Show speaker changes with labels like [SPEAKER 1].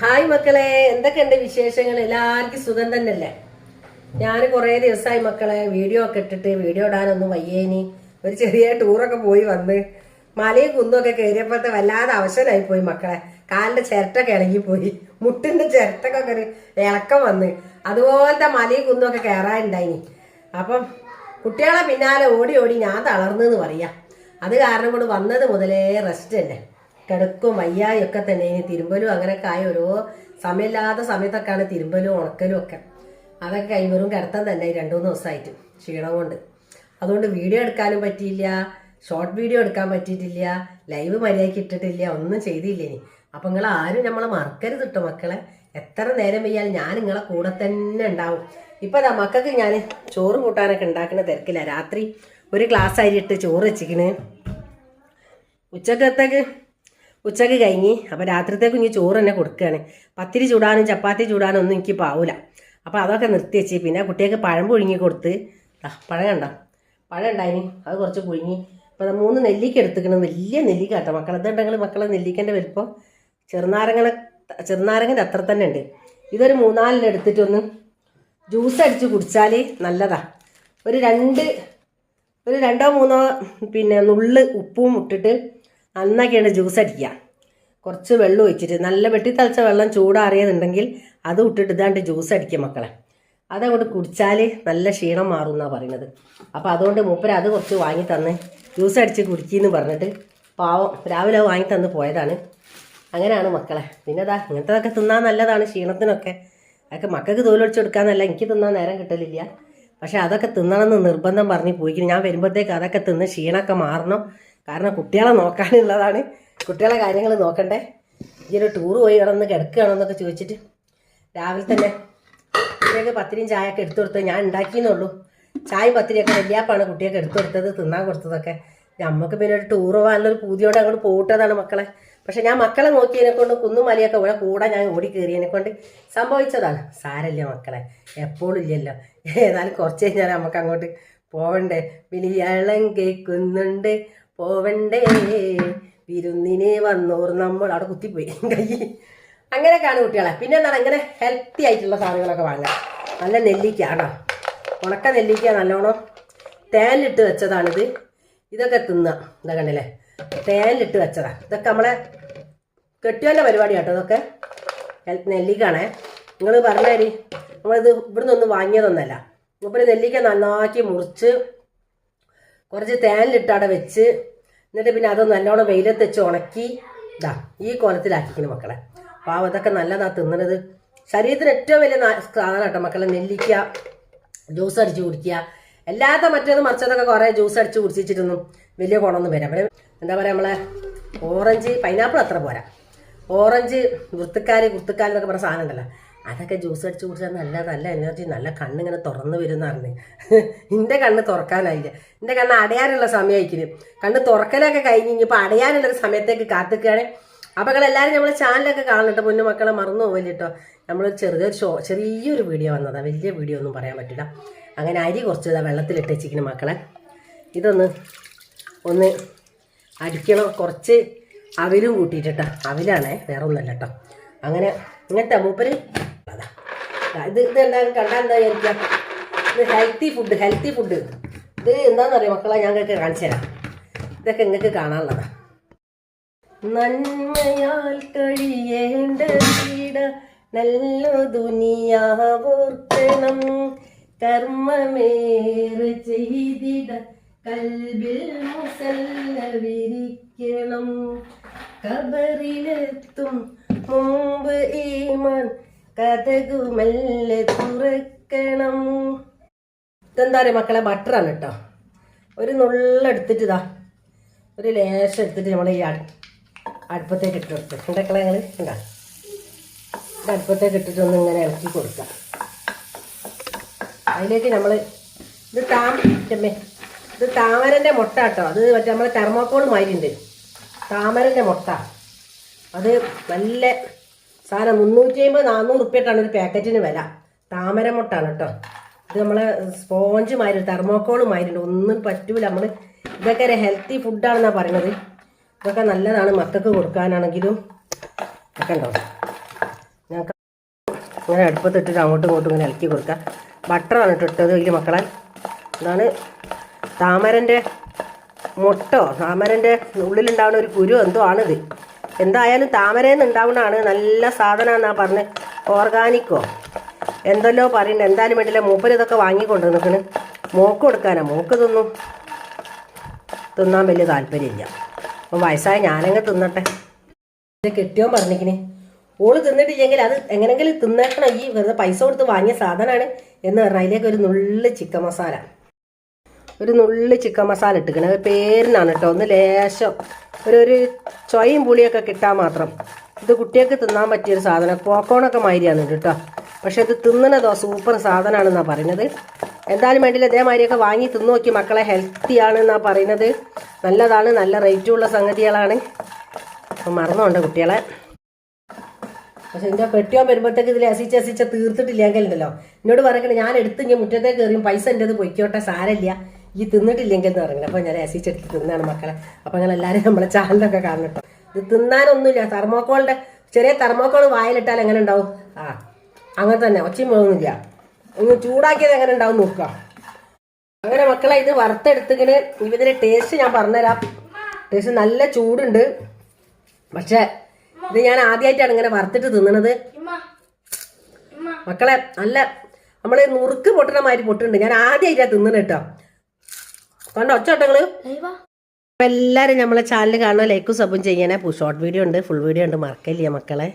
[SPEAKER 1] Hi മക്കളെ എന്തൊക്കെയുണ്ട് വിശേഷങ്ങൾ? എല്ലാവർക്കും സുഖം തന്നെയല്ലേ? ഞാൻ കുറേ ദിവസമായി മക്കളെ വീഡിയോ ഒക്കെ ഇട്ടിട്ട് വീഡിയോ ഇടാനൊന്നും വയ്യേനി ഒരു ചെറിയ ടൂറൊക്കെ പോയി വന്ന് മലയും കുന്നൊക്കെ കയറിയപ്പോഴത്തെ വല്ലാതെ അവശനായി പോയി മക്കളെ. കാലിന്റെ ചിരട്ടൊക്കെ ഇളകിപ്പോയി മുട്ടിന്റെ ചിരട്ടൊക്കെ ഒരു ഇളക്കം വന്ന്. അതുപോലത്തെ മലയും കുന്നൊക്കെ കയറാനുണ്ടായിനി. അപ്പം കുട്ടികളെ പിന്നാലെ ഓടി ഓടി ഞാൻ തളർന്നു എന്ന് പറയാം. അത് കാരണം കൊണ്ട് വന്നത് മുതലേ റെസ്റ്റ് തന്നെ. കിടക്കും വയ്യായൊക്കെ തന്നെ. ഇനി തിരുമ്പലും അങ്ങനെയൊക്കെ ആയി ഓരോ സമയമില്ലാത്ത സമയത്തൊക്കെയാണ് തിരുമ്പലും ഉണക്കലും ഒക്കെ. അതൊക്കെ കൈവരും കിടത്താൻ തന്നെ രണ്ടു മൂന്ന് ദിവസമായിട്ട് ക്ഷീണം കൊണ്ട്. അതുകൊണ്ട് വീഡിയോ എടുക്കാനും പറ്റിയില്ല ഷോർട്ട് വീഡിയോ എടുക്കാൻ പറ്റിയിട്ടില്ല ലൈവ് മര്യാദയ്ക്ക് ഇട്ടിട്ടില്ല ഒന്നും ചെയ്തില്ല ഇനി. അപ്പം നിങ്ങൾ ആരും നമ്മളെ മറക്കരുത് കേട്ടോ മക്കളെ. എത്ര നേരം വയ്യാലും ഞാൻ നിങ്ങളെ കൂടെ തന്നെ ഉണ്ടാവും. ഇപ്പം ദാ മക്കൾക്ക് ഞാൻ ചോറും കൂട്ടാനൊക്കെ ഉണ്ടാക്കുന്ന തിരക്കില്ല രാത്രി ഒരു ഗ്ലാസ് അരി ഇട്ട് ചോറ് വെച്ചിക്കണ് ഉച്ചക്കത്തേക്ക് ഉച്ചയ്ക്ക് കഴിഞ്ഞ് അപ്പോൾ രാത്രിത്തേക്ക് ഇനി ചോറ് തന്നെ കൊടുക്കുകയാണ്. പത്തിരി ചൂടാനും ചപ്പാത്തി ചൂടാനും ഒന്നും എനിക്ക് പാവൂല. അപ്പോൾ അതൊക്കെ നിർത്തി വെച്ച് പിന്നെ കുട്ടികൾക്ക് പഴം പുഴുങ്ങി കൊടുത്ത് പഴം കണ്ടോ? പഴം ഉണ്ടായിന്. അത് കുറച്ച് പുഴുങ്ങി. ഇപ്പോൾ മൂന്ന് നെല്ലിക്ക എടുത്തിക്കണം വലിയ നെല്ലിക്ക കേട്ടോ. മക്കളത് ഉണ്ടെങ്കിൽ മക്കളെ നെല്ലിക്കന്റെ വലിപ്പം ചെറുനാരങ്ങളെ ചെറുനാരങ്ങന്റെ അത്ര തന്നെ ഉണ്ട് ഇതൊരു മൂന്നാലിന് എടുത്തിട്ടൊന്ന് ജ്യൂസ് അടിച്ച് കുടിച്ചാൽ നല്ലതാ. ഒരു രണ്ട് ഒരു രണ്ടോ മൂന്നോ പിന്നെ നുള്ള് ഉപ്പും ഇട്ടിട്ട് നന്നാക്കിയാണ് ജ്യൂസ് അടിക്കുക. കുറച്ച് വെള്ളം ഒഴിച്ചിട്ട് നല്ല വെട്ടി തളിച്ച വെള്ളം ചൂടാറിയതുണ്ടെങ്കിൽ അത് ഇട്ടിട്ട് ഇതാണ്ട് ജ്യൂസ് അടിക്കുക മക്കളെ. അതങ്ങോട്ട് കുടിച്ചാൽ നല്ല ക്ഷീണം മാറും എന്നാണ് പറയുന്നത്. അപ്പോൾ അതുകൊണ്ട് മൂപ്പര് അത് കുറച്ച് വാങ്ങി തന്ന് ജ്യൂസ് അടിച്ച് കുടിക്കുന്നു പറഞ്ഞിട്ട് പാവം രാവിലെ വാങ്ങി തന്ന് പോയതാണ്. അങ്ങനെയാണ് മക്കളെ. പിന്നെ അതാ ഇങ്ങനത്തതൊക്കെ തിന്നാൻ നല്ലതാണ് ക്ഷീണത്തിനൊക്കെ. അതൊക്കെ മക്കൾക്ക് തോലൊടിച്ച് കൊടുക്കാന്നല്ല എനിക്ക് തിന്നാൻ നേരം കിട്ടലില്ല. പക്ഷേ അതൊക്കെ തിന്നണമെന്ന് നിർബന്ധം പറഞ്ഞ് പോയിക്കുന്നു. ഞാൻ വരുമ്പോഴത്തേക്ക് അതൊക്കെ തിന്ന് ക്ഷീണമൊക്കെ മാറണം. കാരണം കുട്ടികളെ നോക്കാനുള്ളതാണ്. കുട്ടികളെ കാര്യങ്ങൾ നോക്കണ്ടേ. ഈ ഒരു ടൂർ പോയി കിടന്ന് കിടക്കുകയാണെന്നൊക്കെ ചോദിച്ചിട്ട് രാവിലെ തന്നെ കുട്ടികൾക്ക് പത്തിരിയും ചായയൊക്കെ എടുത്തു കൊടുത്തത് ഞാൻ ഉണ്ടാക്കിയെന്നുള്ളൂ ചായയും പത്തിരിയൊക്കെ വലിയപ്പാണ് കുട്ടിയൊക്കെ എടുത്തു കൊടുത്തത് തിന്നാൻ കൊടുത്തതൊക്കെ. നമുക്ക് പിന്നെ ഒരു ടൂർ പോകാനുള്ളൊരു പൂതിയോടെ അങ്ങോട്ട് പോയിട്ടതാണ് മക്കളെ. പക്ഷെ ഞാൻ മക്കളെ നോക്കിയതിനെ കൊണ്ട് കുന്നും മലയൊക്കെ ഇവിടെ കൂടെ ഞാൻ ഓടി കയറിയതിനെ കൊണ്ട് സംഭവിച്ചതാണ്. സാരല്ല മക്കളെ എപ്പോഴും ഇല്ലല്ലോ. ഏതായാലും കുറച്ച് കഴിഞ്ഞാൽ നമുക്ക് അങ്ങോട്ട് പോവണ്ടേ. വിളിയാളം കേൾക്കുന്നുണ്ട്. പോവണ്ടേ? വിരുന്നിനെ വന്നോർ നമ്മൾ അവിടെ കുത്തിപ്പോയി. കൈ അങ്ങനെയൊക്കെയാണ് കുട്ടികളെ. പിന്നെ എന്താണ്? ഇങ്ങനെ ഹെൽത്തി ആയിട്ടുള്ള സാധനങ്ങളൊക്കെ വാങ്ങാം നല്ല നെല്ലിക്ക ആണോ ഉണക്ക നെല്ലിക്ക നല്ലോണം തേനിലിട്ട് വെച്ചതാണിത്. ഇതൊക്കെ തിന്നാം. ഇതാ കണ്ടില്ലേ? തേനിലിട്ട് വെച്ചതാ. ഇതൊക്കെ നമ്മളെ കെട്ടിയോന്റെ പരിപാടി കേട്ടോ ഇതൊക്കെ. നെല്ലിക്കാണേ നിങ്ങൾ പറഞ്ഞാൽ നമ്മളിത് ഇവിടുന്ന് ഒന്നും വാങ്ങിയതൊന്നല്ല ഇപ്പോൾ നെല്ലിക്ക നന്നാക്കി മുറിച്ച് കുറച്ച് തേനിലിട്ട് അവിടെ വെച്ച് എന്നിട്ട് പിന്നെ അത് നല്ലോണം വെയിലത്ത് വെച്ച് ഉണക്കി. ഇതാ ഈ കോലത്തിലാക്കിക്കുന്നു മക്കളെ. പാവം അതൊക്കെ നല്ലതാണ് തിന്നണത്. ശരീരത്തിന് ഏറ്റവും വലിയ സാധനം കേട്ടോ മക്കളെ നെല്ലിക്ക ജ്യൂസ് അടിച്ച് കുടിക്കുക. അല്ലാത്ത മറ്റേത് മറിച്ചതൊക്കെ കുറേ ജ്യൂസ് അടിച്ച് കുടിച്ചിട്ടൊന്നും വലിയ ഗുണമൊന്നും വരാം പിന്നെ എന്താ പറയുക നമ്മളെ ഓറഞ്ച് പൈനാപ്പിൾ അത്ര പോരാ. ഓറഞ്ച് വൃത്തിക്കാർ കുർത്തിക്കാര് എന്നൊക്കെ പറഞ്ഞ സാധനം ഉണ്ടല്ലോ. അതൊക്കെ ജ്യൂസ് അടിച്ച് കുടിച്ചാൽ നല്ല നല്ല എനർജി നല്ല കണ്ണിങ്ങനെ തുറന്നു വരുന്ന പറഞ്ഞ്. എന്റെ കണ്ണ് തുറക്കാനായില്ല. എന്റെ കണ്ണ് അടയാനുള്ള സമയമായിരിക്കും കണ്ണ് തുറക്കലൊക്കെ കഴിഞ്ഞ് ഇനിയിപ്പോൾ അടയാനുള്ളൊരു സമയത്തേക്ക് കാത്തിക്കുകയാണ് അപ്പോൾ നിങ്ങളെല്ലാവരും നമ്മളെ ചാനലൊക്കെ കാണുന്നുണ്ട്. പൊന്നു മക്കളെ മറന്നു പോവില്ല കേട്ടോ നമ്മൾ ചെറിയൊരു ഷോ ചെറിയൊരു വീഡിയോ വന്നതാണ് വലിയ വീഡിയോ ഒന്നും പറയാൻ പറ്റില്ല. അങ്ങനെ അരി കുറച്ച് ഇതാ വെള്ളത്തിലിട്ട് വെച്ചിരിക്കുന്നു മക്കളെ. ഇതൊന്ന് ഒന്ന് അടിക്കണം. കുറച്ച് അവിലും കൂട്ടിയിട്ടാ അവിലാണേ വേറെ ഒന്നല്ല കേട്ടോ അങ്ങനെ ഇങ്ങനത്തെ മൂപ്പര് ഇത് ഇത് എന്താ കണ്ടാൽ എന്താ വിചാരിക്കുക ഇത് ഹെൽത്തി ഫുഡ് ഹെൽത്തി ഫുഡ് ഇത് എന്താണെന്നറിയോ മക്കളെ? ഞങ്ങൾക്ക് കാണിച്ചു തരാം ഇതൊക്കെ നിങ്ങൾക്ക് കാണാനുള്ളതാണ് നന്മയാൽ കഴിയേണ്ട നല്ല ദുനിയാവോർക്കണം. കർമ്മമേറെ ചെയ്തിട കൽബിൽ മുസല്ല വിരിക്കണം. കബറിലെത്തും മുമ്പ് ഈമാൻ കഥകുമല്ല തുറക്കണം. ഇതെന്താ പറയുക മക്കളെ? ബട്ടറാണ് കേട്ടോ ഒരു നുള്ളെടുത്തിട്ട് ഇതാ. ഒരു ലേശം എടുത്തിട്ട് നമ്മൾ ഈ അടു അടുപ്പത്തേക്ക് ഇട്ട് കൊടുക്കുക ഉണ്ടക്കളെ ഞങ്ങൾ ഉണ്ടാ അടുപ്പത്തേക്ക് ഇട്ടിട്ട് ഒന്ന് ഇങ്ങനെ ഇളക്കി കൊടുക്കാം. അതിലേക്ക് നമ്മൾ ഇത് താം ചെമ്മേ. ഇത് താമരന്റെ മുട്ട കേട്ടോ അത് മറ്റേ നമ്മളെ തെർമോക്കോൾ മാതിരി ഉണ്ട്. താമരന്റെ മുട്ട. അത് നല്ല സാധനം മുന്നൂറ്റി അമ്പത് നാനൂറ് ഉറുപ്പ്യട്ടാണ് ഒരു പാക്കറ്റിന് വില. താമരമുട്ടാണ് കേട്ടോ ഇത് നമ്മളെ സ്പോഞ്ച് മാതിരി തെർമോക്കോൾ മാതിരിണ്ട് ഒന്നും പറ്റൂല. നമ്മൾ ഇതൊക്കെ ഒരു ഹെൽത്തി ഫുഡാണെന്നാണ് പറയുന്നത് ഇതൊക്കെ നല്ലതാണ് മക്കൾക്ക് കൊടുക്കാനാണെങ്കിലും. ഒക്കെ ഉണ്ടോ? ഞങ്ങൾക്ക് ഇങ്ങനെ അടുപ്പത്തിട്ടിട്ട് അങ്ങോട്ടും ഇങ്ങോട്ടും ഇങ്ങനെ ഇളക്കി കൊടുക്കുക ബട്ടറാണ് ഇട്ടിട്ടത് വലിയ മക്കളെ. ഇതാണ് താമരന്റെ മുട്ടോ? താമരന്റെ ഉള്ളിലുണ്ടാവുന്ന ഒരു കുരു എന്തോ ആണിത്. എന്തായാലും താമര നിന്ന് ഉണ്ടാവുന്നതാണ് നല്ല എന്നാ പറഞ്ഞ് ഓർഗാനിക്കോ. എന്തല്ലോ പറയുന്നുണ്ട് എന്തായാലും വേണ്ടില്ല മൂപ്പര് ഇതൊക്കെ വാങ്ങിക്കൊണ്ട് നിൽക്കണ് മോക്ക് കൊടുക്കാനാ മോക്ക് തിന്നും. തിന്നാൻ വലിയ താല്പര്യമില്ല. അപ്പം വയസ്സായ ഞാനങ്ങ് തിന്നട്ടെ. ഇത് കെട്ടിയോ പറഞ്ഞിരിക്കണേ ഓൾ തിന്നിട്ടില്ലെങ്കിൽ അത് എങ്ങനെങ്കിലും തിന്നേക്കണം. ഈ വെറുതെ പൈസ കൊടുത്ത് വാങ്ങിയ സാധനമാണ് എന്ന് പറഞ്ഞാൽ അതിലേക്ക് ഒരു നുള്ളു ചിക്കൻ മസാല. ഒരു നുള്ളി ചിക്കൻ മസാല ഇട്ടിക്കണം അത് പേരിനാണ് കേട്ടോ. ഒന്ന് ലേശം ഒരു ഒരു ചൊയും പുളിയൊക്കെ കിട്ടാൻ മാത്രം. ഇത് കുട്ടികൾക്ക് തിന്നാൻ പറ്റിയൊരു സാധനം. പോക്കോണൊക്കെ മാതിരിയാണ് കേട്ടോ. പക്ഷെ ഇത് തിന്നണതോ സൂപ്പർ സാധനമാണെന്നാണ് പറയുന്നത്. എന്തായാലും വേണ്ടില്ല ഇതേമാതിരിയൊക്കെ വാങ്ങി തിന്നു നോക്കി മക്കളെ ഹെൽത്തി ആണെന്നാണ് പറയുന്നത്. നല്ലതാണ് നല്ല റേറ്റുള്ള സംഗതികളാണ്. അപ്പം മറന്നുകൊണ്ട് കുട്ടികളെ. പക്ഷെ എന്റെ പെട്ടിയോ വരുമ്പോഴത്തേക്ക് ഇതിൽ അസിച്ച് അസിച്ച തീർത്തിട്ടില്ലെങ്കിൽ ഉണ്ടല്ലോ എന്നോട് പറയണേ ഞാൻ എടുത്ത് ഞാൻ മുറ്റത്തേക്ക് കയറിയും പൈസ എന്റെ അത് പൊയ്ക്കോട്ടെ സാരമില്ല. ഈ തിന്നിട്ടില്ലെങ്കിൽ എന്ന് പറയുന്നത് അപ്പോൾ ഞാൻ രസിച്ചെടുത്ത് തിന്നാണ് മക്കളെ. അപ്പോൾ ഞങ്ങൾ എല്ലാവരും നമ്മളെ ചാനലൊക്കെ കാണണം കേട്ടോ ഇത് തിന്നാനൊന്നുമില്ല. തെർമോക്കോളിന്റെ ചെറിയ തെർമോക്കോൾ വായിലിട്ടാൽ എങ്ങനെ ഉണ്ടാവും? ആ അങ്ങനെ തന്നെ. ഒച്ചയും പോകുന്നില്ല ഒന്ന് ചൂടാക്കിയത് എങ്ങനെ ഉണ്ടാവും നോക്കുക. അങ്ങനെ മക്കളെ ഇത് വറുത്തെടുത്തിങ്ങനെ ഇതിന്റെ ടേസ്റ്റ് ഞാൻ പറഞ്ഞുതരാം. ടേസ്റ്റ് നല്ല ചൂടുണ്ട്. പക്ഷേ ഇത് ഞാൻ ആദ്യമായിട്ടാണ് ഇങ്ങനെ വറുത്തിട്ട് തിന്നണത്. മക്കളെ നല്ല നമ്മൾ നുറുക്ക് പൊട്ടണമാതിരി പൊട്ടുണ്ട്. ഞാൻ ആദ്യമായിട്ടാണ് തിന്നണ കേട്ടോ. കണ്ടോ? ഒച്ചോട്ടങ്ങൾ എല്ലാരും നമ്മളെ ചാനൽ കാണുക ലൈക്കും സബും ചെയ്യണേ. ഷോർട്ട് വീഡിയോ ഉണ്ട് ഫുൾ വീഡിയോ ഉണ്ട്. മറക്കല്ലേ മക്കളെ?